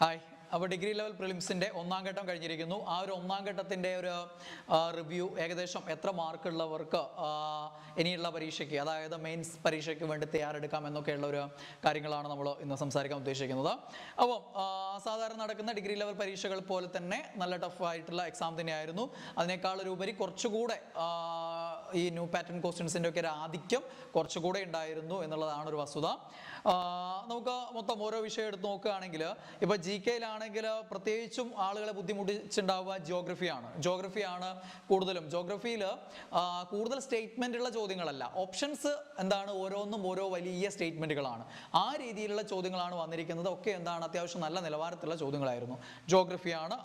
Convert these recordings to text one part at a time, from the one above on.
Hi. അപ്പോൾ degree level പ്രിലിംസിന്റെ ഒന്നാം ഘട്ടം കഴിഞ്ഞിരിക്കുന്നു. ആ ഒരു ഒന്നാം ഘട്ടത്തിന്റെ ഒരു റിവ്യൂ ഏകദേശം എത്ര മാർക്കുള്ളവർക്ക് ഇനിയുള്ള പരീക്ഷയ്ക്ക് അതായത് മെയിൻസ് പരീക്ഷയ്ക്ക് വേണ്ടി തയ്യാറെടുക്കാം എന്നൊക്കെയുള്ള ഒരു കാര്യങ്ങളാണ് നമ്മൾ ഇന്ന് സംസാരിക്കാൻ ഉദ്ദേശിക്കുന്നത്. അപ്പം സാധാരണ നടക്കുന്ന ഡിഗ്രി ലെവൽ പരീക്ഷകൾ പോലെ തന്നെ നല്ല ടഫ് ആയിട്ടുള്ള എക്സാം തന്നെയായിരുന്നു. അതിനേക്കാളൊരുപരി കുറച്ചുകൂടെ ഈ ന്യൂ പാറ്റേൺ ക്വസ്റ്റ്യൻസിന്റെ ഒക്കെ ഒരു ആധിക്യം കുറച്ചുകൂടെ ഉണ്ടായിരുന്നു എന്നുള്ളതാണ് ഒരു വസ്തുത. നമുക്ക് മൊത്തം ഓരോ വിഷയം എടുത്ത് നോക്കുകയാണെങ്കിൽ ഇപ്പോൾ ജി കെയിലാണെങ്കിൽ പ്രത്യേകിച്ചും ആളുകളെ ബുദ്ധിമുട്ടിച്ചുണ്ടാവുക ജിയോഗ്രഫിയാണ് ജോഗ്രഫിയാണ് കൂടുതലും. ജോഗ്രഫിയിൽ കൂടുതൽ സ്റ്റേറ്റ്മെന്റ് ഉള്ള ചോദ്യങ്ങളല്ല. ഓപ്ഷൻസ് എന്താണ് ഓരോന്നും ഓരോ വലിയ സ്റ്റേറ്റ്മെന്റുകളാണ് ആ രീതിയിലുള്ള ചോദ്യങ്ങളാണ് വന്നിരിക്കുന്നത്. ഒക്കെ എന്താണ് അത്യാവശ്യം നല്ല നിലവാരത്തിലുള്ള ചോദ്യങ്ങളായിരുന്നു. ജോഗ്രഫിയാണ്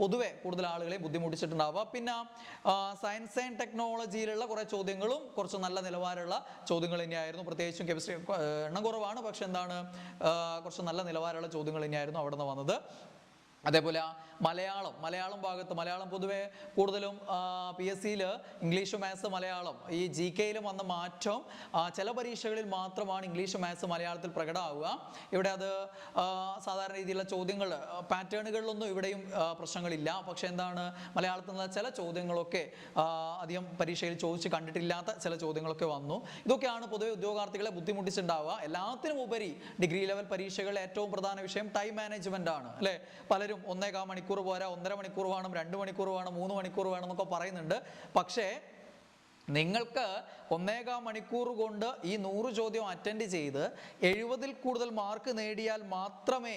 പൊതുവെ കൂടുതൽ ആളുകളെ ബുദ്ധിമുട്ടിച്ചിട്ടുണ്ടാവുക. പിന്നെ സയൻസ് ആൻഡ് ടെക്നോളജിയിലുള്ള കുറേ ചോദ്യങ്ങളും കുറച്ച് നല്ല നിലവാരമുള്ള ചോദ്യങ്ങൾ തന്നെയായിരുന്നു. പ്രത്യേകിച്ചും കെമിസ്ട്രി എണ്ണം കുറവാണ്. പക്ഷെ എന്താണ് കുറച്ച് നല്ല നിലവാരമുള്ള ചോദ്യങ്ങൾ തന്നെയായിരുന്നു അവിടെ നിന്ന് വന്നത്. അതേപോലെ മലയാളം മലയാളം ഭാഗത്ത് മലയാളം പൊതുവേ കൂടുതലും പി എസ് സിയിൽ ഇംഗ്ലീഷ് മാത്സ് മലയാളം ഈ ജി കെയിലും വന്ന മാറ്റം ചില പരീക്ഷകളിൽ മാത്രമാണ് ഇംഗ്ലീഷ് മാത്സ് മലയാളത്തിൽ പ്രകടമാവുക. ഇവിടെ അത് സാധാരണ രീതിയിലുള്ള ചോദ്യങ്ങൾ പാറ്റേണുകളിലൊന്നും ഇവിടെയും പ്രശ്നങ്ങളില്ല. പക്ഷെ എന്താണ് മലയാളത്തിൽ നിന്നുള്ള ചില ചോദ്യങ്ങളൊക്കെ അധികം പരീക്ഷയിൽ ചോദിച്ച് കണ്ടിട്ടില്ലാത്ത ചില ചോദ്യങ്ങളൊക്കെ വന്നു. ഇതൊക്കെയാണ് പൊതുവെ ഉദ്യോഗാർത്ഥികളെ ബുദ്ധിമുട്ടിച്ചിട്ടുണ്ടാവുക എല്ലാത്തിനും ഉപരി ഡിഗ്രി ലെവൽ പരീക്ഷകളിൽ ഏറ്റവും പ്രധാന വിഷയം ടൈം മാനേജ്മെന്റ് ആണ് അല്ലേ? പലരും ഒന്നേകാൽ മണിക്കൂർ പോരാ ഒന്നര മണിക്കൂർ വേണം രണ്ട് മണിക്കൂർ വേണം മൂന്ന് മണിക്കൂർ വേണം എന്നൊക്കെ പറയുന്നുണ്ട്. പക്ഷേ നിങ്ങൾക്ക് ഒന്നേകാൽ മണിക്കൂർ കൊണ്ട് ഈ നൂറ് ചോദ്യം അറ്റൻഡ് ചെയ്ത് എഴുപതിൽ കൂടുതൽ മാർക്ക് നേടിയാൽ മാത്രമേ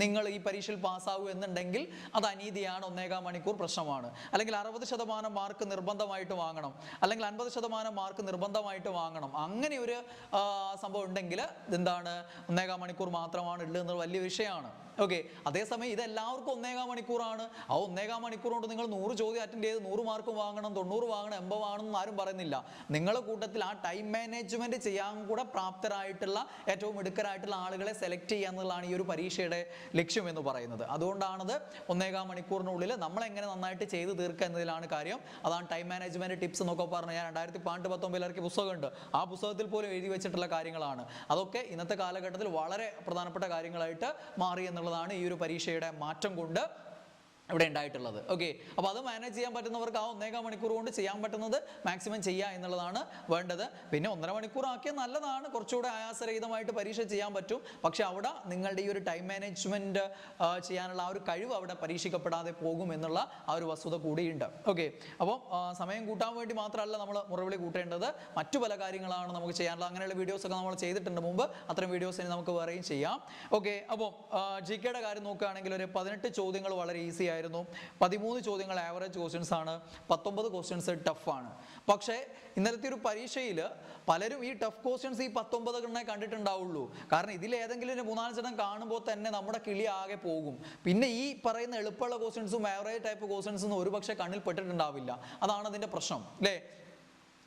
നിങ്ങൾ ഈ പരീക്ഷയിൽ പാസ്സാകൂ എന്നുണ്ടെങ്കിൽ അത് അനീതിയാണ്. ഒന്നേകാൽ മണിക്കൂർ പ്രശ്നമാണ്. അല്ലെങ്കിൽ അറുപത് ശതമാനം മാർക്ക് നിർബന്ധമായിട്ട് വാങ്ങണം. അല്ലെങ്കിൽ അൻപത് ശതമാനം മാർക്ക് നിർബന്ധമായിട്ട് വാങ്ങണം. അങ്ങനെ ഒരു സംഭവം ഉണ്ടെങ്കിൽ എന്താണ് ഒന്നേകാൽ മണിക്കൂർ മാത്രമാണ് ഉള്ളത് എന്നത് വലിയ വിഷയമാണ്. ഓക്കെ അതേസമയം ഇത് എല്ലാവർക്കും ഒന്നേകാൽ മണിക്കൂറാണ്. ആ ഒന്നേകാം മണിക്കൂർ കൊണ്ട് നിങ്ങൾ നൂറ് ചോദ്യം അറ്റൻഡ് ചെയ്ത് നൂറ് മാർക്ക് വാങ്ങണം തൊണ്ണൂറ് വാങ്ങണം എൺപത് വാങ്ങണം എന്ന് ആരും പറയുന്നില്ല. നിങ്ങളുടെ കൂട്ടത്തിൽ ആ ടൈം മാനേജ്മെന്റ് ചെയ്യാൻ കൂടെ പ്രാപ്തരായിട്ടുള്ള ഏറ്റവും മിടുക്കരായിട്ടുള്ള ആളുകളെ സെലക്ട് ചെയ്യുക എന്നുള്ളതാണ് ഈ ഒരു പരീക്ഷയുടെ ലക്ഷ്യം എന്ന് പറയുന്നത്. അതുകൊണ്ടാണത് ഒന്നേകാം മണിക്കൂറിനുള്ളിൽ നമ്മൾ എങ്ങനെ നന്നായിട്ട് ചെയ്ത് തീർക്കുക എന്നതിലാണ് കാര്യം. അതാണ് ടൈം മാനേജ്മെന്റ് ടിപ്സ് എന്നൊക്കെ പറഞ്ഞു ഞാൻ രണ്ടായിരത്തി പണ്ട് പത്തൊമ്പതിൽ ഇറക്കിയ പുസ്തകമുണ്ട്. ആ പുസ്തകത്തിൽ പോലും എഴുതി വെച്ചിട്ടുള്ള കാര്യങ്ങളാണ്. അതൊക്കെ ഇന്നത്തെ കാലഘട്ടത്തിൽ വളരെ പ്രധാനപ്പെട്ട കാര്യങ്ങളായിട്ട് മാറി എന്നുള്ളതാണ് ഈ ഒരു പരീക്ഷയുടെ മാറ്റം കൊണ്ട് ഇവിടെ ഉണ്ടായിട്ടുള്ളത്. ഓക്കെ അപ്പോൾ അത് മാനേജ് ചെയ്യാൻ പറ്റുന്നവർക്ക് ആ ഒന്നേകാൽ മണിക്കൂർ കൊണ്ട് ചെയ്യാൻ പറ്റുന്നത് മാക്സിമം ചെയ്യുക എന്നുള്ളതാണ് വേണ്ടത്. പിന്നെ ഒന്നര മണിക്കൂർ ആക്കിയാൽ നല്ലതാണ്. കുറച്ചുകൂടെ ആയാസരഹിതമായിട്ട് പരീക്ഷ ചെയ്യാൻ പറ്റും. പക്ഷെ അവിടെ നിങ്ങളുടെ ഈ ഒരു ടൈം മാനേജ്മെന്റ് ചെയ്യാനുള്ള ആ ഒരു കഴിവ് അവിടെ പരീക്ഷിക്കപ്പെടാതെ പോകും എന്നുള്ള ആ ഒരു വസ്തുത കൂടിയുണ്ട്. ഓക്കെ അപ്പോൾ സമയം കൂട്ടാൻ വേണ്ടി മാത്രമല്ല നമ്മൾ മുറവിളി കൂട്ടേണ്ടത്. മറ്റു പല കാര്യങ്ങളാണ് നമുക്ക് ചെയ്യാനുള്ളത്. അങ്ങനെയുള്ള വീഡിയോസ് ഒക്കെ നമ്മൾ ചെയ്തിട്ടുണ്ട് മുമ്പ്. അത്തരം വീഡിയോസ് ഇനി നമുക്ക് വേറെയും ചെയ്യാം. ഓക്കെ അപ്പോൾ ജി കെയുടെ കാര്യം നോക്കുകയാണെങ്കിൽ ഒരു പതിനെട്ട് ചോദ്യങ്ങൾ വളരെ ഈസി ആയിരുന്നു. പതിമൂന്ന് ചോദ്യങ്ങൾ ആവറേജ് ക്വസ്റ്റ്യൻസ് ആണ്. പത്തൊമ്പത് ക്വസ്റ്റ്യൻസ് ടഫാണ് പക്ഷേ ഇന്നലത്തെ ഒരു പരീക്ഷയിൽ പലരും ഈ ടഫ് ക്വസ്റ്റ്യൻസ് ഈ പത്തൊമ്പത് എണ്ണേ കണ്ടിട്ടുണ്ടാവുള്ളൂ. കാരണം ഇതിൽ ഏതെങ്കിലും ഒരു മൂന്നാൽ ചടം കാണുമ്പോൾ തന്നെ നമ്മുടെ കിളി ആകെ പോകും. പിന്നെ ഈ പറയുന്ന എളുപ്പമുള്ള ക്വസ്റ്റ്യൻസും ആവറേജ് ടൈപ്പ് ക്വസ്റ്റ്യൻസും ഒരുപക്ഷെ കണ്ണിൽ പെട്ടിട്ടുണ്ടാവില്ല. അതാണ് അതിന്റെ പ്രശ്നം അല്ലേ?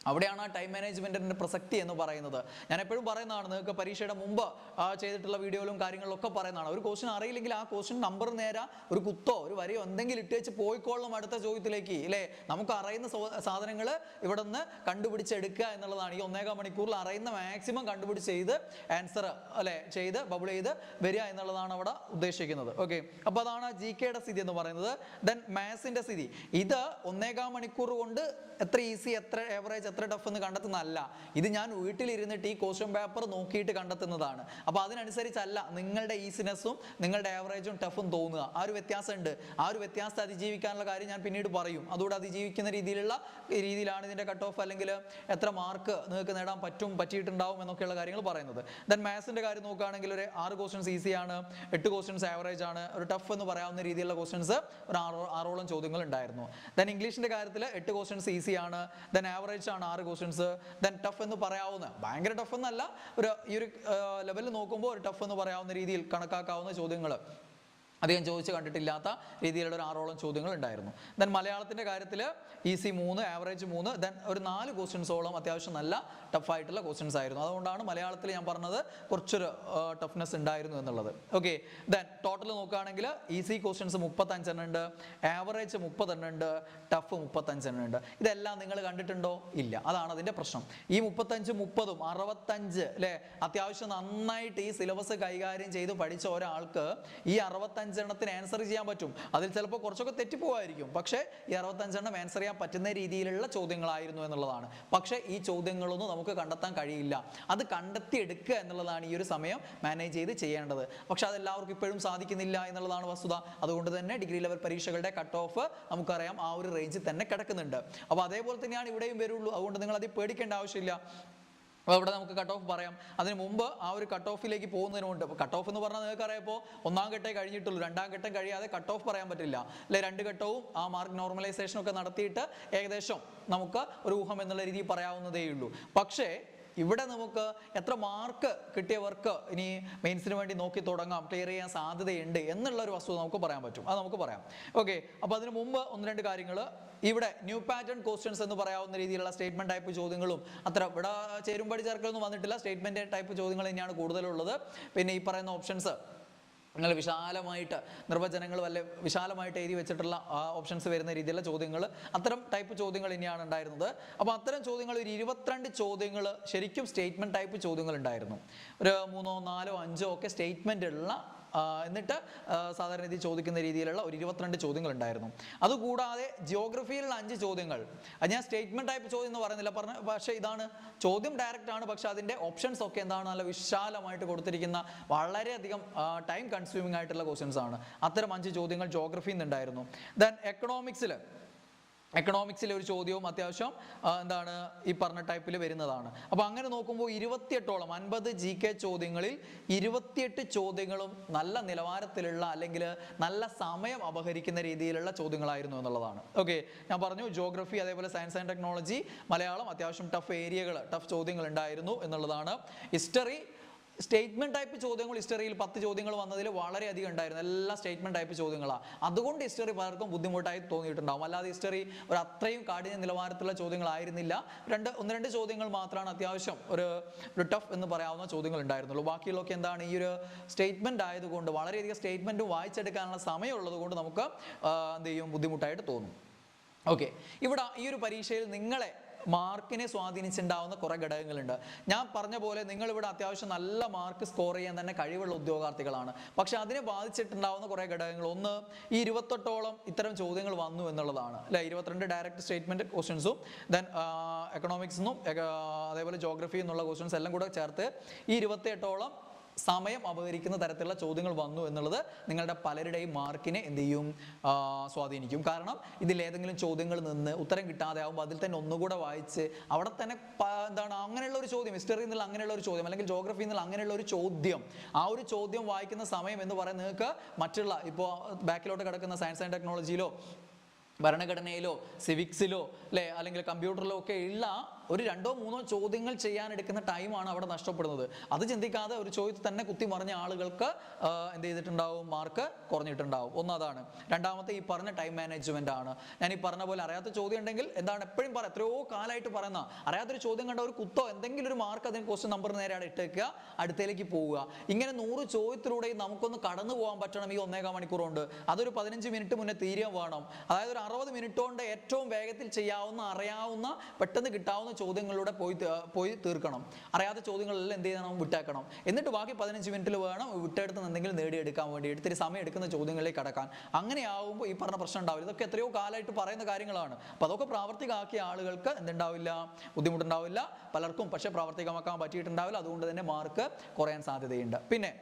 അവിടെയാണ് ടൈം മാനേജ്മെന്റിന്റെ പ്രസക്തി എന്ന് പറയുന്നത്. ഞാൻ എപ്പോഴും പറയുന്നതാണ് നിങ്ങൾക്ക് പരീക്ഷയുടെ മുമ്പ് ചെയ്തിട്ടുള്ള വീഡിയോയിലും കാര്യങ്ങളിലൊക്കെ പറയുന്നതാണ്. ഒരു ക്വസ്റ്റ്യൻ അറിയില്ലെങ്കിൽ ആ ക്വസ്റ്റ്യൻ നമ്പർ നേരെ ഒരു കുത്തോ ഒരു വരിയോ എന്തെങ്കിലും ഇട്ട് വെച്ച് പോയിക്കോളണം അടുത്ത ചോദ്യത്തിലേക്ക് അല്ലേ നമുക്ക് അറിയുന്ന സാധനങ്ങൾ ഇവിടെ നിന്ന് കണ്ടുപിടിച്ചെടുക്കുക എന്നുള്ളതാണ്. ഈ ഒന്നേകാം മണിക്കൂറിൽ അറിയുന്ന മാക്സിമം കണ്ടുപിടിച്ച് ചെയ്ത് ആൻസർ അല്ലെ ചെയ്ത് ബബിൾ ചെയ്ത് വരിക എന്നുള്ളതാണ് അവിടെ ഉദ്ദേശിക്കുന്നത്. ഓക്കെ അപ്പോൾ അതാണ് ജി കെയുടെ സ്ഥിതി എന്ന് പറയുന്നത്. ദെൻ മാത്സിന്റെ സ്ഥിതി. ഇത് ഒന്നേകാം മണിക്കൂർ കൊണ്ട് എത്ര ഈസി എത്ര ഏവറേജ് എത്ര ടഫ് എന്ന് കണ്ടെത്തുന്നതല്ല. ഇത് ഞാൻ വീട്ടിലിരുന്നിട്ട് ഈ ക്വസ്റ്റ്യൻ പേപ്പർ നോക്കിയിട്ട് കണ്ടെത്തുന്നതാണ്. അപ്പോൾ അതിനനുസരിച്ചല്ല നിങ്ങളുടെ ഈസിനെസ്സും നിങ്ങളുടെ ആവറേജും ടഫും തോന്നുക. ആ ഒരു വ്യത്യാസമുണ്ട്. ആ ഒരു വ്യത്യാസത്തെ അതിജീവിക്കാനുള്ള കാര്യം ഞാൻ പിന്നീട് പറയും. അതുകൂടെ അതിജീവിക്കുന്ന രീതിയിലുള്ള രീതിയിലാണ് ഇതിന്റെ കട്ട് ഓഫ് അല്ലെങ്കിൽ എത്ര മാർക്ക് നിങ്ങൾക്ക് നേടാൻ പറ്റും പറ്റിയിട്ടുണ്ടാവും എന്നൊക്കെയുള്ള കാര്യങ്ങൾ പറയുന്നത്. ദെൻ മാത്സിന്റെ കാര്യം നോക്കുകയാണെങ്കിൽ ഒരു ആറ് ക്വസ്റ്റ്യൻസ് ഈസിയാണ് എട്ട് ക്വസ്റ്റ്യൻസ് ആവറേജ് ആണ്. ഒരു ടഫ് എന്ന് പറയാവുന്ന രീതിയിലുള്ള ക്വസ്റ്റ്യൻസ് ഒരു ആറോ ആറോളം ചോദ്യങ്ങൾ ഉണ്ടായിരുന്നു. ദെൻ ഇംഗ്ലീഷിന്റെ കാര്യത്തിൽ എട്ട് ക്വസ്റ്റ്യൻസ് ഈസിയാണ് ദെൻ ആവറേജ് ആണ് ആറ് ക്വസ്റ്റ്യൻസ് ദെൻ ടഫ് എന്ന് പറയാവുന്ന ഭയങ്കര ടഫ് എന്നല്ല ഒരു ഈ ഒരു ലെവലിൽ നോക്കുമ്പോൾ ഒരു ടഫ് എന്ന് പറയാവുന്ന രീതിയിൽ കണക്കാക്കാവുന്ന ചോദ്യങ്ങൾ അധികം ചോദിച്ച് കണ്ടിട്ടില്ലാത്ത രീതിയിലുള്ള ഒരു ആറോളം ചോദ്യങ്ങൾ ഉണ്ടായിരുന്നു. ദെൻ മലയാളത്തിന്റെ കാര്യത്തിൽ ഈസി മൂന്ന് ആവറേജ് മൂന്ന് ദെൻ ഒരു നാല് ക്വസ്റ്റ്യൻസോളം അത്യാവശ്യം നല്ല ടഫായിട്ടുള്ള ക്വസ്റ്റ്യൻസ് ആയിരുന്നു. അതുകൊണ്ടാണ് മലയാളത്തിൽ ഞാൻ പറഞ്ഞത് കുറച്ചൊരു ടഫ്നെസ് ഉണ്ടായിരുന്നു എന്നുള്ളത്. ഓക്കെ ദെൻ ടോട്ടൽ നോക്കുകയാണെങ്കിൽ ഈസി ക്വസ്റ്റ്യൻസ് മുപ്പത്തഞ്ചെണ്ണം ഉണ്ട് ആവറേജ് മുപ്പതെണ്ണം ഉണ്ട് ടഫ് മുപ്പത്തഞ്ചെണ്ണം ഉണ്ട് ഇതെല്ലാം നിങ്ങൾ കണ്ടിട്ടുണ്ടോ? ഇല്ല. അതാണ് അതിന്റെ പ്രശ്നം. ഈ മുപ്പത്തഞ്ച് മുപ്പതും അറുപത്തഞ്ച് അല്ലേ അത്യാവശ്യം നന്നായിട്ട് ഈ സിലബസ് കൈകാര്യം ചെയ്ത് പഠിച്ച ഒരാൾക്ക് ഈ അറുപത്തഞ്ചെണ്ണത്തിന് ആൻസർ ചെയ്യാൻ പറ്റും. അതിൽ ചിലപ്പോൾ കുറച്ചൊക്കെ തെറ്റിപ്പോവായിരിക്കും. പക്ഷേ ഈ അറുപത്തഞ്ചെണ്ണം ആൻസർ ചെയ്യാൻ പറ്റുന്ന രീതിയിലുള്ള ചോദ്യങ്ങളായിരുന്നു എന്നുള്ളതാണ്. പക്ഷേ ഈ ചോദ്യങ്ങളൊന്നും നമുക്ക് കണ്ടെത്താൻ കഴിയില്ല. അത് കണ്ടെത്തിയെടുക്കുക എന്നുള്ളതാണ് ഈ ഒരു സമയം മാനേജ് ചെയ്ത് ചെയ്യേണ്ടത്. പക്ഷേ അതെല്ലാവർക്കും ഇപ്പോഴും സാധിക്കുന്നില്ല എന്നുള്ളതാണ് വസ്തുത. അതുകൊണ്ട് തന്നെ ഡിഗ്രി ലെവൽ പരീക്ഷകളുടെ കട്ട് ഓഫ് നമുക്കറിയാം ആ ഒരു റേഞ്ചിൽ തന്നെ കിടക്കുന്നുണ്ട്. അപ്പോൾ അതേപോലെ തന്നെയാണ് ഇവിടെയും വരുള്ളൂ. അതുകൊണ്ട് നിങ്ങൾ അതിൽ പേടിക്കേണ്ട ആവശ്യമില്ല. അപ്പോൾ അവിടെ നമുക്ക് കട്ട് ഓഫ് പറയാം. അതിന് മുമ്പ് ആ ഒരു കട്ട് ഓഫിലേക്ക് പോകുന്നതിന് മുമ്പ് കട്ട് ഓഫ് എന്ന് പറഞ്ഞാൽ നിങ്ങൾക്ക് അറിയാപ്പോൾ ഒന്നാം ഘട്ടം കഴിഞ്ഞിട്ടുള്ളൂ. രണ്ടാം ഘട്ടം കഴിയാതെ കട്ട് ഓഫ് പറയാൻ പറ്റില്ല. അല്ലെ? രണ്ട് ഘട്ടവും ആ മാർക്ക് നോർമലൈസേഷൻ ഒക്കെ നടത്തിയിട്ട് ഏകദേശം നമുക്ക് ഒരു ഊഹം എന്നുള്ള രീതിയിൽ പറയാവുന്നതേ ഉള്ളൂ പക്ഷേ ഇവിടെ നമുക്ക് എത്ര മാർക്ക് കിട്ടിയവർക്ക് ഇനി മെയിൻസിന് വേണ്ടി നോക്കി തുടങ്ങാം ക്ലിയർ ചെയ്യാൻ സാധ്യതയുണ്ട് എന്നുള്ള ഒരു വസ്തുത നമുക്ക് പറയാൻ പറ്റും. അത് നമുക്ക് പറയാം. ഓക്കെ അപ്പോൾ അതിന് മുമ്പ് ഒന്ന് രണ്ട് കാര്യങ്ങൾ ഇവിടെ ന്യൂ പാറ്റേൺ ക്വസ്റ്റ്യൻസ് എന്ന് പറയാവുന്ന രീതിയിലുള്ള സ്റ്റേറ്റ്മെന്റ് ടൈപ്പ് ചോദ്യങ്ങളും അത്ര ഇവിടെ ചേരുമ്പടി ചേർക്കലൊന്നും വന്നിട്ടില്ല. സ്റ്റേറ്റ്മെന്റ് ടൈപ്പ് ചോദ്യങ്ങൾ തന്നെയാണ് കൂടുതലുള്ളത്. പിന്നെ ഈ പറയുന്ന ഓപ്ഷൻസ് നിങ്ങൾ വിശാലമായിട്ട് നിർവചനങ്ങൾ വല്ല വിശാലമായിട്ട് എഴുതി വെച്ചിട്ടുള്ള ആ ഓപ്ഷൻസ് വരുന്ന രീതിയിലുള്ള ചോദ്യങ്ങൾ അത്തരം ടൈപ്പ് ചോദ്യങ്ങൾ ഇനിയാണ് ഉണ്ടായിരുന്നത്. അപ്പോൾ അത്തരം ചോദ്യങ്ങൾ ഒരു ഇരുപത്തിരണ്ട് ചോദ്യങ്ങൾ ശരിക്കും സ്റ്റേറ്റ്മെന്റ് ടൈപ്പ് ചോദ്യങ്ങൾ ഉണ്ടായിരുന്നു. ഒരു മൂന്നോ നാലോ അഞ്ചോ ഒക്കെ സ്റ്റേറ്റ്മെന്റ് ഉള്ള എന്നിട്ട് സാധാരണ രീതി ചോദിക്കുന്ന രീതിയിലുള്ള ഒരു ഇരുപത്തിരണ്ട് ചോദ്യങ്ങൾ ഉണ്ടായിരുന്നു അതുകൂടാതെ ജിയോഗ്രഫിയിലുള്ള അഞ്ച് ചോദ്യങ്ങൾ. അത് ഞാൻ സ്റ്റേറ്റ്മെന്റ് ടൈപ്പ് ചോദ്യം എന്ന് പറയുന്നില്ല പറഞ്ഞ പക്ഷേ ഇതാണ് ചോദ്യം ഡയറക്റ്റ് ആണ് പക്ഷേ അതിന്റെ ഓപ്ഷൻസ് ഒക്കെ എന്താണ് നല്ല വിശാലമായിട്ട് കൊടുത്തിരിക്കുന്ന വളരെയധികം ടൈം കൺസ്യൂമിംഗ് ആയിട്ടുള്ള ക്വസ്റ്റ്യൻസ് ആണ്. അത്തരം അഞ്ച് ചോദ്യങ്ങൾ ജോഗ്രഫിയിൽ നിന്നുണ്ടായിരുന്നു. ദെൻ എക്കണോമിക്സിൽ എക്കണോമിക്സിലെ ഒരു ചോദ്യവും അത്യാവശ്യം എന്താണ് ഈ പറഞ്ഞ ടൈപ്പിൽ വരുന്നതാണ്. അപ്പോൾ അങ്ങനെ നോക്കുമ്പോൾ ഇരുപത്തിയെട്ടോളം അൻപത് ജി കെ ചോദ്യങ്ങളിൽ ഇരുപത്തിയെട്ട് ചോദ്യങ്ങളും നല്ല നിലവാരത്തിലുള്ള അല്ലെങ്കിൽ നല്ല സമയം അപഹരിക്കുന്ന രീതിയിലുള്ള ചോദ്യങ്ങളായിരുന്നു എന്നുള്ളതാണ്. ഓക്കെ ഞാൻ പറഞ്ഞു ജോഗ്രഫി അതേപോലെ സയൻസ് ആൻഡ് ടെക്നോളജി മലയാളം അത്യാവശ്യം ടഫ് ഏരിയകൾ ടഫ് ചോദ്യങ്ങൾ ഉണ്ടായിരുന്നു എന്നുള്ളതാണ്. ഹിസ്റ്ററി സ്റ്റേറ്റ്മെന്റ് ടൈപ്പ് ചോദ്യങ്ങൾ ഹിസ്റ്ററിയിൽ പത്ത് ചോദ്യങ്ങൾ വന്നതിൽ വളരെയധികം ഉണ്ടായിരുന്നു. എല്ലാ സ്റ്റേറ്റ്മെന്റ് ടൈപ്പ് ചോദ്യങ്ങളാണ് അതുകൊണ്ട് ഹിസ്റ്ററി പലർക്കും ബുദ്ധിമുട്ടായി തോന്നിയിട്ടുണ്ടാവും. അല്ലാതെ ഹിസ്റ്ററി ഒരു അത്രയും കാഠിന്യ നിലവാരത്തിലുള്ള ചോദ്യങ്ങളായിരുന്നില്ല. രണ്ട് ഒന്ന് രണ്ട് ചോദ്യങ്ങൾ മാത്രമാണ് അത്യാവശ്യം ഒരു ഒരു ടഫ് എന്ന് പറയാവുന്ന ചോദ്യങ്ങൾ ഉണ്ടായിരുന്നുള്ളൂ. ബാക്കിയുള്ളൊക്കെ എന്താണ്? ഈ ഒരു സ്റ്റേറ്റ്മെന്റ് ആയതുകൊണ്ട് വളരെയധികം സ്റ്റേറ്റ്മെന്റ് വായിച്ചെടുക്കാനുള്ള സമയമുള്ളത് കൊണ്ട് നമുക്ക് എന്ത് ചെയ്യും? ബുദ്ധിമുട്ടായിട്ട് തോന്നും. ഓക്കെ ഇവിടെ ഈ ഒരു പരീക്ഷയിൽ നിങ്ങളെ മാർക്കിനെ സ്വാധീനിച്ചിട്ടുണ്ടാവുന്ന കുറേ ഘടകങ്ങളുണ്ട്. ഞാൻ പറഞ്ഞ പോലെ നിങ്ങൾ ഇവിടെ അത്യാവശ്യം നല്ല മാർക്ക് സ്കോർ ചെയ്യാൻ തന്നെ കഴിവുള്ള ഉദ്യോഗാർത്ഥികളാണ്. പക്ഷെ അതിനെ ബാധിച്ചിട്ടുണ്ടാവുന്ന കുറേ ഘടകങ്ങൾ. ഒന്ന് ഈ ഇരുപത്തെട്ടോളം ഇത്തരം ചോദ്യങ്ങൾ വന്നു എന്നുള്ളതാണ്. അല്ലെ? ഇരുപത്തിരണ്ട് ഡയറക്റ്റ് സ്റ്റേറ്റ്മെന്റ് ക്വസ്റ്റ്യൻസും ദെൻ എക്കണോമിക്സ് എന്നും അതേപോലെ ജോഗ്രഫി എന്നുള്ള ക്വസ്റ്റ്യൻസ് എല്ലാം കൂടെ ചേർത്ത് ഈ ഇരുപത്തിയെട്ടോളം സമയം അപഹരിക്കുന്ന തരത്തിലുള്ള ചോദ്യങ്ങൾ വന്നു എന്നുള്ളത് നിങ്ങളുടെ പലരുടെയും മാർക്കിനെ എന്ത് ചെയ്യും സ്വാധീനിക്കും. കാരണം ഇതിൽ ഏതെങ്കിലും ചോദ്യങ്ങൾ നിന്ന് ഉത്തരം കിട്ടാതെ ആകുമ്പോൾ അതിൽ തന്നെ ഒന്നുകൂടെ വായിച്ച് അവിടെ തന്നെ എന്താണ് അങ്ങനെയുള്ള ഒരു ചോദ്യം ഹിസ്റ്ററി എന്നുള്ള അങ്ങനെയുള്ള ഒരു ചോദ്യം അല്ലെങ്കിൽ ജോഗ്രഫി എന്നുള്ള അങ്ങനെയുള്ള ഒരു ചോദ്യം ആ ഒരു ചോദ്യം വായിക്കുന്ന സമയം എന്ന് പറയുന്നത് നിങ്ങൾക്ക് മറ്റുള്ള ഇപ്പോൾ ബാക്കിലോട്ട് കിടക്കുന്ന സയൻസ് ആൻഡ് ടെക്നോളജിയിലോ ഭരണഘടനയിലോ സിവിക്സിലോ അല്ലെ അല്ലെങ്കിൽ കമ്പ്യൂട്ടറിലോ ഒക്കെ ഉള്ള ഒരു രണ്ടോ മൂന്നോ ചോദ്യങ്ങൾ ചെയ്യാൻ എടുക്കുന്ന ടൈമാണ് അവിടെ നഷ്ടപ്പെടുന്നത്. അത് ചിന്തിക്കാതെ ഒരു ചോദ്യത്തിൽ തന്നെ കുത്തി മറിഞ്ഞ ആളുകൾക്ക് എന്ത് ചെയ്തിട്ടുണ്ടാവും? മാർക്ക് കുറഞ്ഞിട്ടുണ്ടാവും. ഒന്നതാണ് രണ്ടാമത്തെ ഈ പറഞ്ഞ ടൈം മാനേജ്മെന്റ് ആണ്. ഞാൻ ഈ പറഞ്ഞ പോലെ അറിയാത്ത ചോദ്യം ഉണ്ടെങ്കിൽ എന്താണ് എപ്പോഴും പറ എത്രയോ കാലമായിട്ട് പറയുന്ന അറിയാത്തൊരു ചോദ്യം കണ്ട ഒരു കുത്തോ എന്തെങ്കിലും ഒരു മാർക്ക് അതിന് ക്വസ്റ്റ്യൻ നമ്പർ നേരെ അവിടെ ഇട്ടേക്കുക അടുത്തേക്ക് പോവുക. ഇങ്ങനെ നൂറ് ചോദ്യത്തിലൂടെ നമുക്കൊന്ന് കടന്നു പോകാൻ പറ്റണം ഈ ഒന്നേകാൽ മണിക്കൂർ കൊണ്ട് അതൊരു പതിനഞ്ച് മിനിറ്റ് മുന്നേ തീരുക വേണം. അതായത് ഒരു അറുപത് മിനിറ്റ് കൊണ്ട് ഏറ്റവും വേഗത്തിൽ ചെയ്യാവുന്ന അറിയാവുന്ന പെട്ടെന്ന് കിട്ടാവുന്ന ചോദ്യങ്ങളിലൂടെ പോയി പോയി തീർക്കണം. അറിയാത്ത ചോദ്യങ്ങളെല്ലാം എന്ത് ചെയ്യണം? വിട്ടേക്കണം. എന്നിട്ട് ബാക്കി പതിനഞ്ച് മിനിറ്റിൽ വേണം വിട്ടെടുത്ത് എന്തെങ്കിലും നേടിയെടുക്കാൻ വേണ്ടി എടുത്തിട്ട് സമയം എടുക്കുന്ന ചോദ്യങ്ങളിലേക്ക് കടക്കാൻ. അങ്ങനെ ആവുമ്പോൾ ഈ പറഞ്ഞ പ്രശ്നം ഉണ്ടാവില്ല. ഇതൊക്കെ എത്രയോ കാലമായിട്ട് പറയുന്ന കാര്യങ്ങളാണ്. അപ്പോൾ അതൊക്കെ പ്രാവർത്തികമാക്കിയ ആളുകൾക്ക് എന്തുണ്ടാവില്ല? ബുദ്ധിമുട്ടുണ്ടാവില്ല. പലർക്കും പക്ഷേ പ്രാവർത്തികമാക്കാൻ പറ്റിയിട്ടുണ്ടാവില്ല. അതുകൊണ്ട് തന്നെ മാർക്ക് കുറയാൻ സാധ്യതയുണ്ട്. പിന്നെ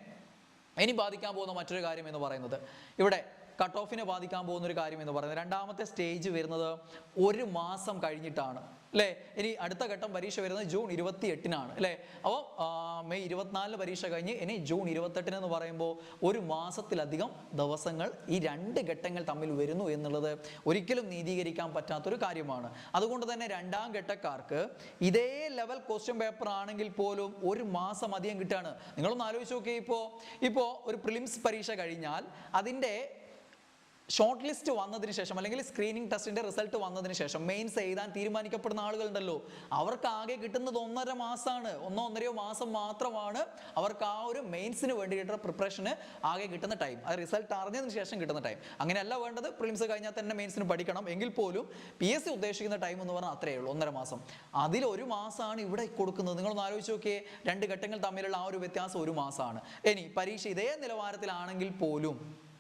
ഇനി ബാധിക്കാൻ പോകുന്ന മറ്റൊരു കാര്യം എന്ന് പറയുന്നത്. ഇവിടെ കട്ട് ഓഫിനെ ബാധിക്കാൻ പോകുന്ന ഒരു കാര്യം എന്ന് പറയുന്നത്. രണ്ടാമത്തെ സ്റ്റേജ് വരുന്നത് ഒരു മാസം കഴിഞ്ഞിട്ടാണ്. അല്ലേ? ഇനി അടുത്ത ഘട്ടം പരീക്ഷ വരുന്നത് ജൂൺ ഇരുപത്തി എട്ടിനാണ് അല്ലേ? അപ്പോൾ മെയ് ഇരുപത്തിനാലിന് പരീക്ഷ കഴിഞ്ഞ് ഇനി ജൂൺ ഇരുപത്തെട്ടിന് എന്ന് പറയുമ്പോൾ ഒരു മാസത്തിലധികം ദിവസങ്ങൾ ഈ രണ്ട് ഘട്ടങ്ങൾ തമ്മിൽ വരുന്നു എന്നുള്ളത് ഒരിക്കലും നീതീകരിക്കാൻ പറ്റാത്തൊരു കാര്യമാണ്. അതുകൊണ്ട് തന്നെ രണ്ടാം ഘട്ടക്കാർക്ക് ഇതേ ലെവൽ ക്വസ്റ്റ്യൻ പേപ്പർ ആണെങ്കിൽ പോലും ഒരു മാസം അധികം കിട്ടുകയാണ് നിങ്ങളൊന്ന് ആലോചിച്ച് നോക്കിയേ ഇപ്പോൾ. ഇപ്പോൾ ഒരു പ്രിലിംസ് പരീക്ഷ കഴിഞ്ഞാൽ അതിന്റെ ഷോർട്ട് ലിസ്റ്റ് വന്നതിന് ശേഷം അല്ലെങ്കിൽ സ്ക്രീനിങ് ടെസ്റ്റിന്റെ റിസൾട്ട് വന്നതിന് ശേഷം മെയിൻസ് എഴുതാൻ തീരുമാനിക്കപ്പെടുന്ന ആളുകളുണ്ടല്ലോ. അവർക്ക് ആകെ കിട്ടുന്നത് ഒന്നര മാസമാണ് ഒന്നോ ഒന്നരയോ മാസം മാത്രമാണ് അവർക്ക് ആ ഒരു മെയിൻസിന് വേണ്ടിയിട്ടുള്ള പ്രിപ്പറേഷന് ആകെ കിട്ടുന്ന ടൈം അത് റിസൾട്ട് അറിഞ്ഞതിന് ശേഷം കിട്ടുന്ന ടൈം അങ്ങനെയല്ല വേണ്ടത്. പ്രിലിംസ് കഴിഞ്ഞാൽ തന്നെ മെയിൻസിന് പഠിക്കണം. എങ്കിൽ പോലും പി എസ് സി ഉദ്ദേശിക്കുന്ന ടൈം എന്ന് പറഞ്ഞാൽ അത്രയേ ഉള്ളൂ. ഒന്നര മാസം. അതിൽ ഒരു മാസമാണ് ഇവിടെ കൊടുക്കുന്നത്. നിങ്ങളൊന്ന് ആലോചിച്ച് നോക്കിയേ. രണ്ട് ഘട്ടങ്ങൾ തമ്മിലുള്ള ആ ഒരു വ്യത്യാസം ഒരു മാസമാണ് ഇനി പരീക്ഷ ഇതേ നിലവാരത്തിലാണെങ്കിൽ പോലും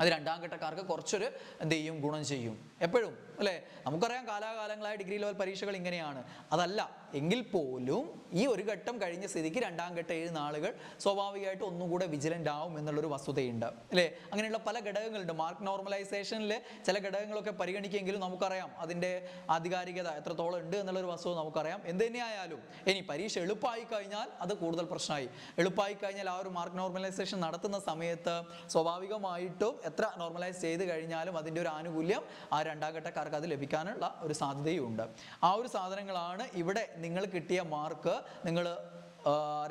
അത് രണ്ടാം ഘട്ടക്കാർക്ക് കുറച്ചൊരു എന്ത് ചെയ്യും? ഗുണം ചെയ്യും. എപ്പോഴും അല്ലേ? നമുക്കറിയാം കാലാകാലങ്ങളായ ഡിഗ്രി ലെവൽ പരീക്ഷകൾ ഇങ്ങനെയാണ്. അതല്ല എങ്കിൽ പോലും ഈ ഒരു ഘട്ടം കഴിഞ്ഞ സ്ഥിതിക്ക് രണ്ടാം ഘട്ടം ഏഴ് ആളുകൾ സ്വാഭാവികമായിട്ട് ഒന്നും കൂടെ വിജിലന്റ് ആവും എന്നുള്ളൊരു വസ്തുതയുണ്ട്. അല്ലേ? അങ്ങനെയുള്ള പല ഘടകങ്ങളുണ്ട്. മാർക്ക് നോർമലൈസേഷനിൽ ചില ഘടകങ്ങളൊക്കെ പരിഗണിക്കുമെങ്കിലും നമുക്കറിയാം അതിന്റെ ആധികാരികത എത്രത്തോളം ഉണ്ട് എന്നുള്ളൊരു വസ്തുത നമുക്കറിയാം. എന്ത് തന്നെയായാലും ഇനി പരീക്ഷ എളുപ്പമായി കഴിഞ്ഞാൽ അത് കൂടുതൽ പ്രശ്നമായി. എളുപ്പമായി കഴിഞ്ഞാൽ ആ ഒരു മാർക്ക് നോർമലൈസേഷൻ നടത്തുന്ന സമയത്ത് സ്വാഭാവികമായിട്ടും എത്ര നോർമലൈസ് ചെയ്ത് കഴിഞ്ഞാലും അതിന്റെ ഒരു ആനുകൂല്യം ആ രണ്ടാം ഘട്ടക്കാർക്ക് അത് ലഭിക്കാനുള്ള ഒരു സാധ്യതയും ഉണ്ട് ആ ഒരു സാധനങ്ങളാണ് ഇവിടെ നിങ്ങൾ കിട്ടിയ മാർക്ക്. നിങ്ങൾ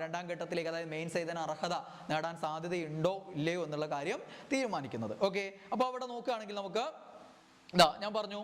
രണ്ടാം ഘട്ടത്തിലേക്ക് അതായത് മെയിൻ ചെയ്തതിന് അർഹത നേടാൻ സാധ്യതയുണ്ടോ ഇല്ലയോ എന്നുള്ള കാര്യം തീരുമാനിക്കുന്നത്. ഓക്കെ അപ്പോൾ അവിടെ നോക്കുകയാണെങ്കിൽ നമുക്ക് ഇതാ ഞാൻ പറഞ്ഞു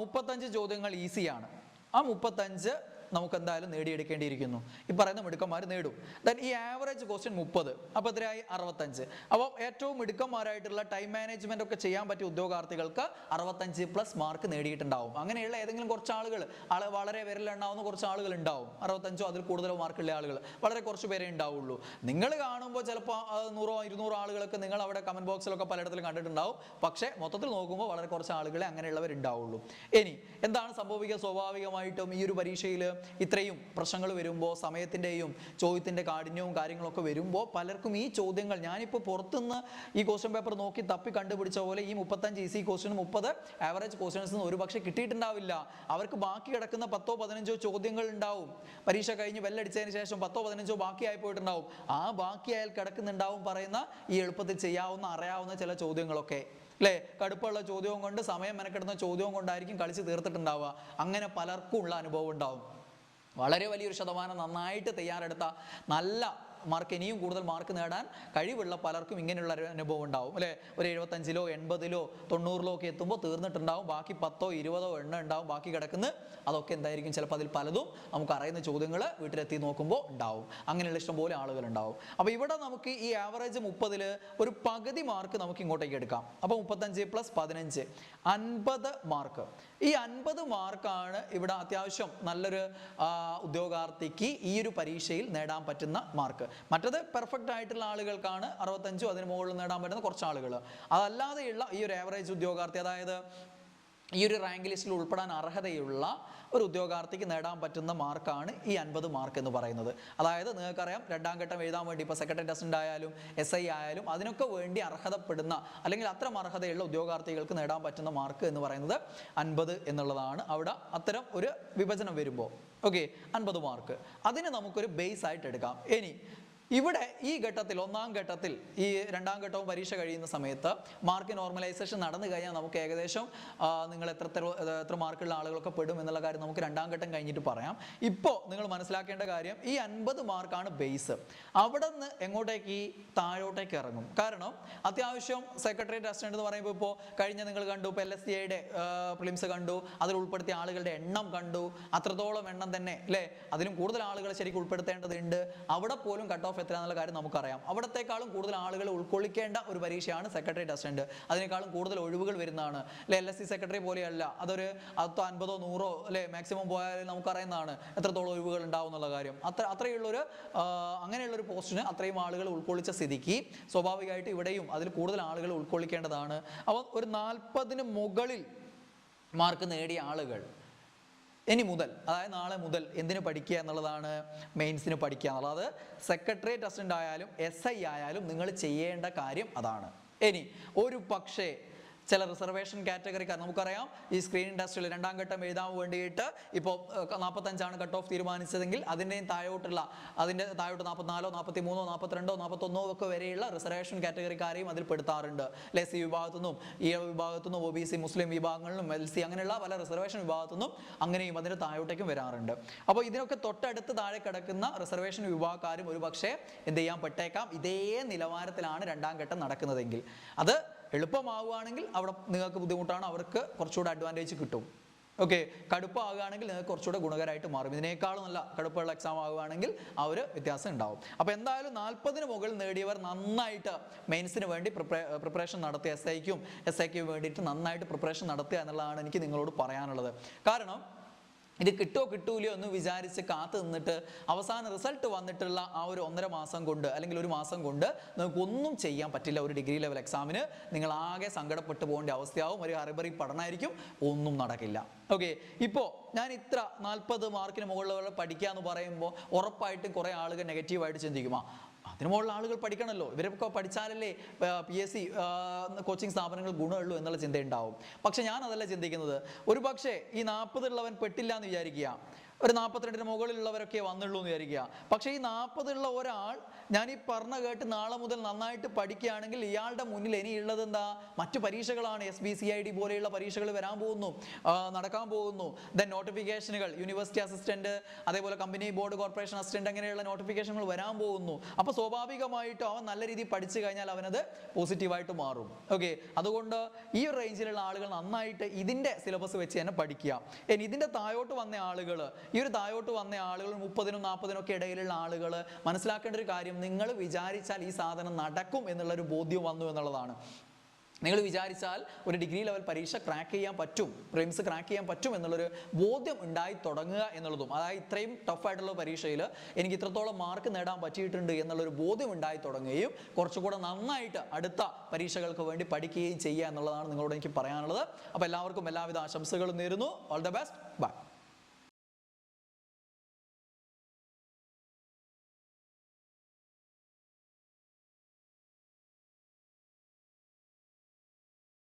മുപ്പത്തഞ്ച് ചോദ്യങ്ങൾ ഈസിയാണ് ആ മുപ്പത്തഞ്ച് നമുക്ക് എന്തായാലും നേടിയെടുക്കേണ്ടിയിരിക്കുന്നു. ഈ പറയുന്ന മിടുക്കന്മാർ നേടും. ദൻ ഈ ആവറേജ് ക്വസ്റ്റ്യൻ മുപ്പത് അപ്പോൾ എത്രയായി അറുപത്തഞ്ച്. അപ്പോൾ ഏറ്റവും മിടുക്കന്മാരായിട്ടുള്ള ടൈം മാനേജ്മെന്റ് ഒക്കെ ചെയ്യാൻ പറ്റിയ ഉദ്യോഗാർത്ഥികൾക്ക് അറുപത്തഞ്ച് പ്ലസ് മാർക്ക് നേടിയിട്ടുണ്ടാവും. അങ്ങനെയുള്ള ഏതെങ്കിലും കുറച്ച് ആളുകൾ ആളെ വളരെ വിരലുണ്ടാവുന്ന കുറച്ച് ആളുകൾ ഉണ്ടാവും. അറുപത്തഞ്ചോ അതിൽ കൂടുതലോ മാർക്കുള്ള ആളുകൾ വളരെ കുറച്ച് പേരെ ഉണ്ടാവുള്ളൂ. നിങ്ങൾ കാണുമ്പോൾ ചിലപ്പോൾ നൂറോ ഇരുന്നൂറോ ആളുകളൊക്കെ നിങ്ങൾ അവിടെ കമന്റ് ബോക്സിലൊക്കെ പലയിടത്തിലും കണ്ടിട്ടുണ്ടാവും. പക്ഷേ മൊത്തത്തിൽ നോക്കുമ്പോൾ വളരെ കുറച്ച് ആളുകളെ അങ്ങനെയുള്ളവരുണ്ടാവുള്ളൂ. ഇനി എന്താണ് സംഭവിക്കുക സ്വാഭാവികമായിട്ടും ഈ ഒരു പരീക്ഷയിൽ ഇത്രയും പ്രശ്നങ്ങൾ വരുമ്പോൾ സമയത്തിന്റെയും ചോദ്യത്തിന്റെ കാഠിന്യവും കാര്യങ്ങളൊക്കെ വരുമ്പോൾ പലർക്കും ഈ ചോദ്യങ്ങൾ ഞാനിപ്പോൾ പുറത്തുനിന്ന് ഈ ക്വസ്റ്റ്യൻ പേപ്പർ നോക്കി തപ്പി കണ്ടുപിടിച്ച പോലെ ഈ മുപ്പത്തഞ്ച് ഈസി ക്വസ്റ്റ്യൻ മുപ്പത് ആവറേജ് ക്വസ്റ്റ്യൻസ് ഒരു പക്ഷേ കിട്ടിയിട്ടുണ്ടാവില്ല. അവർക്ക് ബാക്കി കിടക്കുന്ന പത്തോ പതിനഞ്ചോ ചോദ്യങ്ങൾ ഉണ്ടാവും. പരീക്ഷ കഴിഞ്ഞ് വെല്ലടിച്ചതിന് ശേഷം പത്തോ പതിനഞ്ചോ ബാക്കിയായി പോയിട്ടുണ്ടാവും. ആ ബാക്കി ബാക്കിയായാൽ കിടക്കുന്നുണ്ടാവും പറയുന്ന ഈ എളുപ്പത്തിൽ ചെയ്യാവുന്ന അറിയാവുന്ന ചില ചോദ്യങ്ങളൊക്കെ. അല്ലേ? കടുപ്പുള്ള ചോദ്യവും കൊണ്ട് സമയം മെനക്കെടുന്ന ചോദ്യവും കൊണ്ടായിരിക്കും കളിച്ച് തീർത്തിട്ടുണ്ടാവുക. അങ്ങനെ പലർക്കും ഉള്ള അനുഭവം ഉണ്ടാവും. വളരെ വലിയൊരു ശതമാനം നന്നായിട്ട് തയ്യാറെടുത്ത നല്ല മാർക്ക് ഇനിയും കൂടുതൽ മാർക്ക് നേടാൻ കഴിവുള്ള പലർക്കും ഇങ്ങനെയുള്ള ഒരു അനുഭവം ഉണ്ടാവും. അല്ലേ? ഒരു എഴുപത്തഞ്ചിലോ എൺപതിലോ തൊണ്ണൂറിലോ ഒക്കെ എത്തുമ്പോൾ തീർന്നിട്ടുണ്ടാവും. ബാക്കി പത്തോ ഇരുപതോ എണ്ണ ഉണ്ടാവും. ബാക്കി കിടക്കുന്ന അതൊക്കെ എന്തായിരിക്കും? ചിലപ്പോൾ അതിൽ പലതും നമുക്ക് അറിയുന്ന ചോദ്യങ്ങൾ വീട്ടിലെത്തി നോക്കുമ്പോൾ ഉണ്ടാവും. അങ്ങനെയുള്ള ഇഷ്ടംപോലെ ആളുകൾ ഉണ്ടാവും. അപ്പോൾ ഇവിടെ നമുക്ക് ഈ ആവറേജ് മുപ്പതിൽ ഒരു പകുതി മാർക്ക് നമുക്ക് ഇങ്ങോട്ടേക്ക് എടുക്കാം. അപ്പോൾ മുപ്പത്തഞ്ച് പ്ലസ് പതിനഞ്ച്. അൻപത് മാർക്ക് ഈ അൻപത് മാർക്കാണ് ഇവിടെ അത്യാവശ്യം നല്ലൊരു ഉദ്യോഗാർത്ഥിക്ക് ഈ ഒരു പരീക്ഷയിൽ നേടാൻ പറ്റുന്ന മാർക്ക് മറ്റത് പെർഫെക്റ്റ് ആയിട്ടുള്ള ആളുകൾക്കാണ് അറുപത്തഞ്ചോ അതിന് മുകളിൽ നേടാൻ പറ്റുന്ന കുറച്ച് ആളുകൾ അതല്ലാതെയുള്ള ഈ ഒരു ആവറേജ് ഉദ്യോഗാർത്ഥി അതായത് ഈ ഒരു റാങ്ക് ലിസ്റ്റിൽ ഉൾപ്പെടാൻ അർഹതയുള്ള ഒരു ഉദ്യോഗാർത്ഥിക്ക് നേടാൻ പറ്റുന്ന മാർക്കാണ് ഈ അൻപത് മാർക്ക് എന്ന് പറയുന്നത്. അതായത് നിങ്ങൾക്കറിയാം രണ്ടാം ഘട്ടം എഴുതാൻ വേണ്ടി ഇപ്പോൾ സെക്രട്ടറി ടെസ്റ്റ് ആയാലും എസ് ഐ ആയാലും അതിനൊക്കെ വേണ്ടി അർഹതപ്പെടുന്ന അല്ലെങ്കിൽ അത്തരം അർഹതയുള്ള ഉദ്യോഗാർത്ഥികൾക്ക് നേടാൻ പറ്റുന്ന മാർക്ക് എന്ന് പറയുന്നത് അൻപത് എന്നുള്ളതാണ്. അവിടെ അത്തരം ഒരു വിഭജനം വരുമ്പോൾ. ഓക്കെ അൻപത് മാർക്ക്. അതിന് നമുക്കൊരു ബേസ് ആയിട്ട് എടുക്കാം. ഇനി ഇവിടെ ഈ ഘട്ടത്തിൽ ഒന്നാം ഘട്ടത്തിൽ ഈ രണ്ടാം ഘട്ടവും പരീക്ഷ കഴിയുന്ന സമയത്ത് മാർക്ക് നോർമലൈസേഷൻ നടന്നു കഴിഞ്ഞാൽ നമുക്ക് ഏകദേശം നിങ്ങൾ എത്ര എത്ര മാർക്കുള്ള ആളുകളൊക്കെ പെടും എന്നുള്ള കാര്യം നമുക്ക് രണ്ടാം ഘട്ടം കഴിഞ്ഞിട്ട് പറയാം. ഇപ്പോൾ നിങ്ങൾ മനസ്സിലാക്കേണ്ട കാര്യം ഈ അൻപത് മാർക്കാണ് ബേസ് അവിടെ നിന്ന് എങ്ങോട്ടേക്ക് ഈ താഴോട്ടേക്ക് ഇറങ്ങും? കാരണം അത്യാവശ്യം സെക്രട്ടേറിയറ്റ് അസിസ്റ്റന്റ് എന്ന് പറയുമ്പോൾ ഇപ്പോൾ കഴിഞ്ഞ നിങ്ങൾ കണ്ടു ഇപ്പോൾ എൽ എസ് സിഐയുടെ പ്രിലിംസ് കണ്ടു അതിൽ ഉൾപ്പെടുത്തിയ ആളുകളുടെ എണ്ണം കണ്ടു അത്രത്തോളം എണ്ണം തന്നെ അല്ലേ? അതിലും കൂടുതൽ ആളുകളെ ശരിക്കും ഉൾപ്പെടുത്തേണ്ടതുണ്ട്. അവിടെ പോലും കട്ട് ഓഫ് എത്ര എന്നുള്ള കാര്യം നമുക്കറിയാം. അവിടത്തെക്കാളും കൂടുതൽ ആളുകൾ ഉൾക്കൊള്ളിക്കേണ്ട ഒരു പരീക്ഷയാണ് സെക്രട്ടറി അസിസ്റ്റന്റ് അതിനേക്കാളും കൂടുതൽ ഒഴിവുകൾ വരുന്നതാണ്. അല്ലെ എൽ എസ് സി സെക്രട്ടറി പോലെയല്ല അതൊരു പത്തോ അൻപതോ നൂറോ അല്ലെ മാക്സിമം പോയാൽ നമുക്കറിയുന്നതാണ് എത്രത്തോളം ഒഴിവുകൾ ഉണ്ടാവും എന്നുള്ള കാര്യം. അത്ര അത്രയുള്ളൊരു അങ്ങനെയുള്ളൊരു പോസ്റ്റിന് അത്രയും ആളുകൾ ഉൾക്കൊള്ളിച്ച സ്ഥിതിക്ക് സ്വാഭാവികമായിട്ട് ഇവിടെയും അതിൽ കൂടുതൽ ആളുകൾ ഉൾക്കൊള്ളിക്കേണ്ടതാണ്. അപ്പോൾ ഒരു നാൽപ്പതിന് മുകളിൽ മാർക്ക് നേടിയ ആളുകൾ ഇനി മുതൽ അതായത് നാളെ മുതൽ എന്തിനു പഠിക്കുക എന്നുള്ളതാണ് മെയിൻസിന് പഠിക്കുക എന്നുള്ളത്. അത് സെക്രട്ടേറിയറ്റ് അസിസ്റ്റന്റ് ആയാലും എസ് ഐ ആയാലും നിങ്ങൾ ചെയ്യേണ്ട കാര്യം അതാണ്. ഇനി ഒരു പക്ഷേ ചില റിസർവേഷൻ കാറ്റഗറിക്കാർ നമുക്കറിയാം ഈ സ്ക്രീൻ ഇൻഡസ്ട്രിയിൽ രണ്ടാം ഘട്ടം എഴുതാൻ വേണ്ടിയിട്ട് ഇപ്പോൾ നാൽപ്പത്തഞ്ചാണ് കട്ട് ഓഫ് തീരുമാനിച്ചതെങ്കിൽ അതിന്റെയും താഴോട്ടുള്ള അതിന്റെ താഴോട്ട് നാൽപ്പത്തിനാലോ നാൽപ്പത്തി മൂന്നോ നാൽപ്പത്തിരണ്ടോ നാൽപ്പത്തൊന്നോ ഒക്കെ വരെയുള്ള റിസർവേഷൻ കാറ്റഗറിക്കാരെയും അതിൽ പെടുത്താറുണ്ട്. അല്ലെ സി വിഭാഗത്തു നിന്നും ഈ വിഭാഗത്തു നിന്നും ഒ ബി സി മുസ്ലിം വിഭാഗങ്ങളിലും എൽ സി അങ്ങനെയുള്ള പല റിസർവേഷൻ വിഭാഗത്തു നിന്നും അങ്ങനെയും അതിന്റെ താഴോട്ടേക്കും വരാറുണ്ട്. അപ്പോൾ ഇതിനൊക്കെ തൊട്ടടുത്ത് താഴെ കിടക്കുന്ന റിസർവേഷൻ വിഭാഗക്കാരും ഒരു പക്ഷേ എന്ത് ചെയ്യാൻ പെട്ടേക്കാം. ഇതേ നിലവാരത്തിലാണ് രണ്ടാം ഘട്ടം നടക്കുന്നതെങ്കിൽ. അത് എളുപ്പമാവുകയാണെങ്കിൽ അവിടെ നിങ്ങൾക്ക് ബുദ്ധിമുട്ടാണ് അവർക്ക് കുറച്ചുകൂടെ അഡ്വാന്റേജ് കിട്ടും. ഓക്കെ കടുപ്പമാകുകയാണെങ്കിൽ നിങ്ങൾക്ക് കുറച്ചുകൂടെ ഗുണകരമായിട്ട് മാറും. ഇതിനേക്കാളും നല്ല കടുപ്പമുള്ള എക്സാം ആകുകയാണെങ്കിൽ ആ ഒരു വ്യത്യാസം ഉണ്ടാവും. അപ്പോൾ എന്തായാലും നാൽപ്പതിന് മുകളിൽ നേടിയവർ നന്നായിട്ട് മെയിൻസിന് വേണ്ടി പ്രിപ്പറേഷൻ നടത്തി എസ് ഐക്കും എസ് ഐക്കും വേണ്ടിയിട്ട് നന്നായിട്ട് പ്രിപ്പറേഷൻ നടത്തുക എന്നുള്ളതാണ് എനിക്ക് നിങ്ങളോട് പറയാനുള്ളത്. കാരണം ഇത് കിട്ടോ കിട്ടൂലയോ എന്ന് വിചാരിച്ച് കാത്തു നിന്നിട്ട് അവസാന റിസൾട്ട് വന്നിട്ടുള്ള ആ ഒരു ഒന്നര മാസം കൊണ്ട് അല്ലെങ്കിൽ ഒരു മാസം കൊണ്ട് നിങ്ങൾക്ക് ഒന്നും ചെയ്യാൻ പറ്റില്ല ഒരു ഡിഗ്രി ലെവൽ എക്സാമിന് നിങ്ങൾ ആകെ സങ്കടപ്പെട്ട് പോകേണ്ട അവസ്ഥയാവും. ഒരു അറിബറി പഠനമായിരിക്കും ഒന്നും നടക്കില്ല. ഓക്കെ ഇപ്പോൾ ഞാൻ ഇത്ര നാൽപ്പത് മാർക്കിന് മുകളിലുള്ള പഠിക്കുക എന്ന് പറയുമ്പോൾ ഉറപ്പായിട്ടും കുറേ ആളുകൾ നെഗറ്റീവായിട്ട് ചിന്തിക്കുമോ. അതിന് മുകളിൽ ആളുകൾ പഠിക്കണമല്ലോ. ഇവരൊക്കെ പഠിച്ചാലല്ലേ പി എസ് സി കോച്ചിങ് സ്ഥാപനങ്ങൾ ഗുണമുള്ളൂ എന്നുള്ള ചിന്തയുണ്ടാവും. പക്ഷെ ഞാൻ അതല്ല ചിന്തിക്കുന്നത്. ഒരു പക്ഷേ ഈ നാൽപ്പതുള്ളവൻ പെട്ടില്ല എന്ന് വിചാരിക്കുക. ഒരു നാൽപ്പത്തിരണ്ടിന് മുകളിലുള്ളവരൊക്കെ വന്നുള്ളൂ എന്ന് വിചാരിക്കുക. പക്ഷേ ഈ നാൽപ്പതുള്ള ഒരാൾ ഞാൻ ഈ പറഞ്ഞ കേട്ട് നാളെ മുതൽ നന്നായിട്ട് പഠിക്കുകയാണെങ്കിൽ ഇയാളുടെ മുന്നിൽ ഇനി ഉള്ളത് എന്താ? മറ്റു പരീക്ഷകളാണ്. S B C I D പോലെയുള്ള പരീക്ഷകൾ വരാൻ പോകുന്നു. നടക്കാൻ പോകുന്നു. ദെൻ നോട്ടിഫിക്കേഷനുകൾ യൂണിവേഴ്സിറ്റി അസിസ്റ്റന്റ് അതേപോലെ കമ്പനി ബോർഡ് കോർപ്പറേഷൻ അസിസ്റ്റന്റ് അങ്ങനെയുള്ള നോട്ടിഫിക്കേഷനുകൾ വരാൻ പോകുന്നു. അപ്പോൾ സ്വാഭാവികമായിട്ടും അവൻ നല്ല രീതിയിൽ പഠിച്ചു കഴിഞ്ഞാൽ അവനത് പോസിറ്റീവായിട്ട് മാറും. ഓക്കെ അതുകൊണ്ട് ഈ റേഞ്ചിലുള്ള ആളുകൾ നന്നായിട്ട് ഇതിന്റെ സിലബസ് വെച്ച് തന്നെ പഠിക്കുക. ഇനി ഇതിന്റെ താഴോട്ട് വന്ന ആളുകൾ ഈ ഒരു താഴോട്ട് വന്ന ആളുകൾ മുപ്പതിനും നാൽപ്പതിനും ഒക്കെ ഇടയിലുള്ള ആളുകൾ മനസ്സിലാക്കേണ്ട ഒരു കാര്യം നിങ്ങൾ വിചാരിച്ചാൽ ഈ സാധനം നടക്കും എന്നുള്ളൊരു ബോധ്യം വന്നു എന്നുള്ളതാണ്. നിങ്ങൾ വിചാരിച്ചാൽ ഒരു ഡിഗ്രി ലെവൽ പരീക്ഷ ക്രാക്ക് ചെയ്യാൻ പറ്റും പ്രിംസ് ക്രാക്ക് ചെയ്യാൻ പറ്റും എന്നുള്ളൊരു ബോധ്യം ഉണ്ടായി തുടങ്ങുക എന്നുള്ളതും. അതായത് ഇത്രയും ടഫായിട്ടുള്ള പരീക്ഷയിൽ എനിക്ക് ഇത്രത്തോളം മാർക്ക് നേടാൻ പറ്റിയിട്ടുണ്ട് എന്നുള്ളൊരു ബോധ്യം ഉണ്ടായി തുടങ്ങുകയും കുറച്ചുകൂടെ നന്നായിട്ട് അടുത്ത പരീക്ഷകൾക്ക് വേണ്ടി പഠിക്കുകയും ചെയ്യുക എന്നുള്ളതാണ് നിങ്ങളോട് എനിക്ക് പറയാനുള്ളത്. അപ്പോൾ എല്ലാവർക്കും എല്ലാവിധ ആശംസകളും നേരുന്നു. All the best bye